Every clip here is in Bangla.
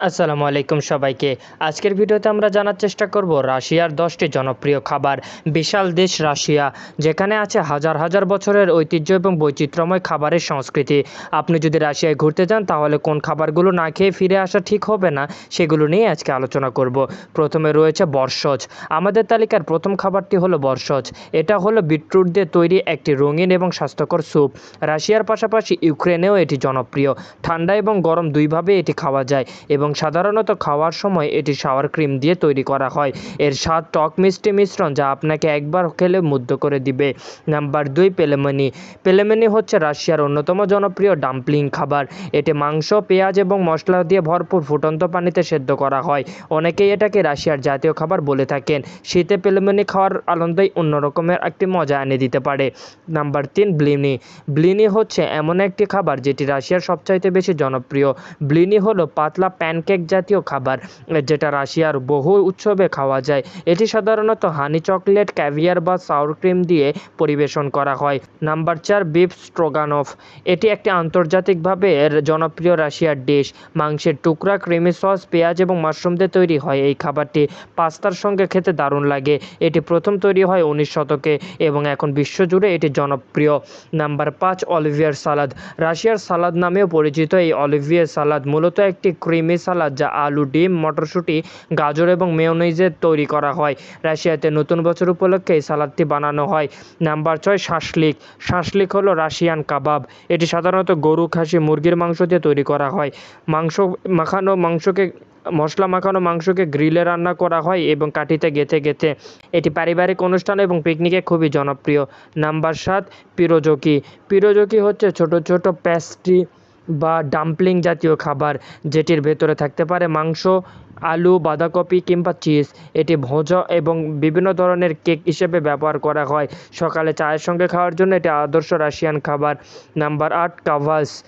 আসসালামু আলাইকুম সবাইকে। আজকের ভিডিওতে আমরা জানার চেষ্টা করব রাশিয়ার দশটি জনপ্রিয় খাবার, বিশাল দেশ রাশিয়া, যেখানে আছে হাজার হাজার বছরের ঐতিহ্য এবং বৈচিত্র্যময় খাবারের সংস্কৃতি। আপনি যদি রাশিয়ায় ঘুরতে যান, তাহলে কোন খাবারগুলো না খেয়ে ফিরে আসা ঠিক হবে না, সেগুলো নিয়ে আজকে আলোচনা করব। প্রথমে রয়েছে বর্ষজ। আমাদের তালিকার প্রথম খাবারটি হলো বর্ষজ। এটা হলো বিটরুট দিয়ে তৈরি একটি রঙিন এবং স্বাস্থ্যকর স্যুপ। রাশিয়ার পাশাপাশি ইউক্রেনেও এটি জনপ্রিয়। ঠান্ডা এবং গরম দুইভাবে এটি খাওয়া যায় এবং সাধারণত খাওয়ার সময় এটি সাওয়ার ক্রিম দিয়ে তৈরি করা হয়। এর স্বাদ টক মিষ্টি মিশ্রণ যা আপনাকে একবার খেলে মুগ্ধ করে দিবে। নাম্বার দুই, পেলেমনি। পেলেমনি হচ্ছে রাশিয়ার অন্যতম জনপ্রিয় ডাম্পলিং খাবার। এটি মাংস, পেঁয়াজ এবং মশলা দিয়ে ভরপুর ফুটন্ত পানিতে সেদ্ধ করা হয়। অনেকেই এটাকে রাশিয়ার জাতীয় খাবার বলে থাকেন। শীতে পেলেমনি খাওয়ার আনন্দই অন্যরকমের একটি মজা এনে দিতে পারে। নাম্বার তিন, ব্লিনি। ব্লিনি হচ্ছে এমন একটি খাবার যেটি রাশিয়ার সবচাইতে বেশি জনপ্রিয়। ব্লিনি হলো পাতলা প্যানকেক জাতীয় খাবার, যেটা রাশিয়ার বহু উৎসবে খাওয়া যায়। এটি সাধারণত হানি চকলেট ক্যাভিয়ার বা সাউর ক্রিম দিয়ে পরিবেশন করা হয়। নাম্বার চার বিফ স্ট্রোগানফ এটি একটি আন্তর্জাতিকভাবে জনপ্রিয় রাশিয়ার ডিশ মাংসের টুকরা ক্রিমি সস পেঁয়াজ এবং মাশরুম দিয়ে তৈরি হয় এই খাবারটি। পাস্তার সঙ্গে খেতে দারুণ লাগে। এটি প্রথম তৈরি হয় উনিশ শতকে এবং এখন বিশ্বজুড়ে এটি জনপ্রিয়। নাম্বার পাঁচ অলিভিয়ার সালাদ রাশিয়ার সালাদ নামেও পরিচিত এই অলিভিয়ার সালাদ মূলত একটি ক্রিমি সালাদ যা আলু, ডিম, মটরশুঁটি, গাজর এবং মেয়োনিজের তৈরি করা হয়। রাশিয়াতে নতুন বছর উপলক্ষে এই সালাদটি বানানো হয়। নাম্বার ছয়, শাসলিক। শাসলিক হলো রাশিয়ান কাবাব। এটি সাধারণত গরু, খাসি, মুরগির মাংস দিয়ে তৈরি করা হয়। মাংস মাখানো মাংসকে, মশলা মাখানো মাংসকে গ্রিলে রান্না করা হয় এবং কাঠিতে গেঁথে গেঁথে। এটি পারিবারিক অনুষ্ঠান এবং পিকনিকে খুবই জনপ্রিয়। নাম্বার সাত, পিরোজকি। পিরোজকি হচ্ছে ছোট ছোট প্যাস্ট্রি বা ডাম্পলিং জাতীয় খাবার যেটির ভেতরে থাকতে পারে মাংস, আলু, বাঁধাকপি কিংবা চিজ। এটি ভোজা এবং বিভিন্ন ধরনের কেক হিসেবে ব্যবহার করা হয়। সকালে চায়ের সঙ্গে খাওয়ার জন্য এটি আদর্শ রাশিয়ান খাবার। নাম্বার আট, কাভাস।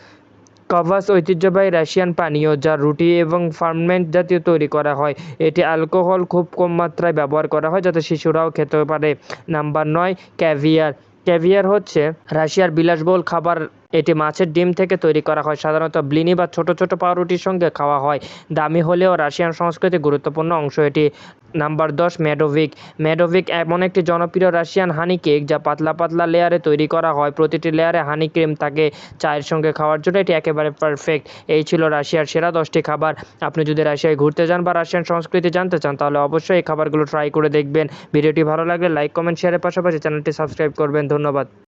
কাভাস ঐতিহ্যবাহী রাশিয়ান পানীয় যা রুটি এবং ফার্মেন্ট জাতীয় তৈরি করা হয়। এটি অ্যালকোহল খুব কম মাত্রায় ব্যবহার করা হয় যাতে শিশুরাও খেতে পারে। নাম্বার নয়, ক্যাভিয়ার। ক্যাভিয়ার হচ্ছে রাশিয়ার বিলাসবহুল খাবার এটি মাছের ডিম থেকে তৈরি করা হয়। সাধারণত ব্লিনি বা ছোট ছোট পাউরুটির সঙ্গে খাওয়া হয়। দামি হলেও রাশিয়ান সংস্কৃতির গুরুত্বপূর্ণ অংশ এটি। নাম্বার দশ ম্যাডোভিক ম্যাডোভিক এমন একটি জনপ্রিয় রাশিয়ান হানি কেক যা পাতলা পাতলা লেয়ারে তৈরি করা হয়। প্রতিটি লেয়ারে হানি ক্রিম থাকে চায়ের সঙ্গে খাওয়ার জন্য। এটি একেবারে পারফেক্ট এই ছিল রাশিয়ার সেরা দশটি খাবার। আপনি যদি রাশিয়ায় ঘুরতে যান বা রাশিয়ান সংস্কৃতি জানতে চান, তাহলে অবশ্যই এই খাবারগুলো ট্রাই করে দেখবেন। ভিডিওটি ভালো লাগলে লাইক কমেন্ট শেয়ারের পাশাপাশি চ্যানেলটি সাবস্ক্রাইব করবেন। ধন্যবাদ।